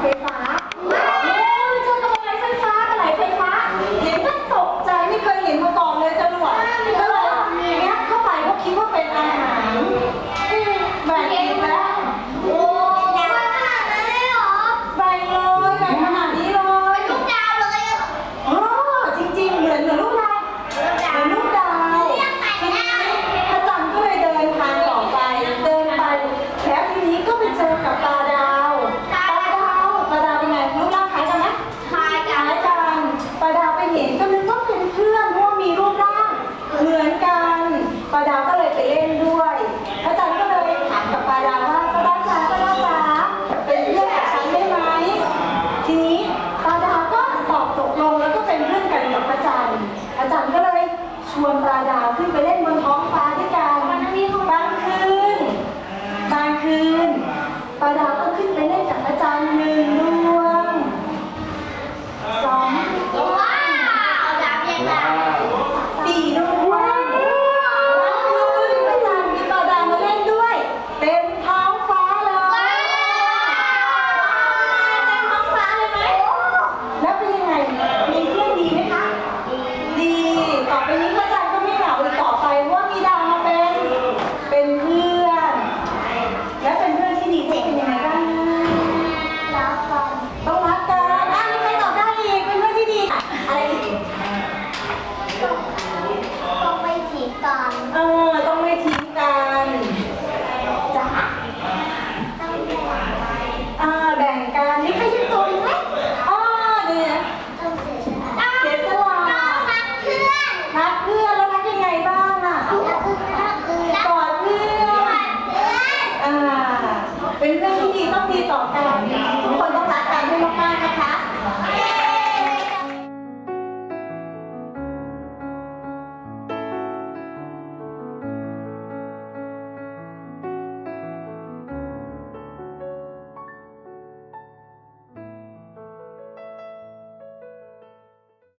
Okay, ชวนปลาดาวขึ้นไปเล่นบนท้องฟ้าด้วยกันวันนี้ของบางคืนบางคืนปลาดาวก็ขึ้นไปเล่นกับอาจารย์หนึ่งดวงสองดวงสามดวงสี่ดวง เ็นเรื่องที่ดีต้องดีต่อกัน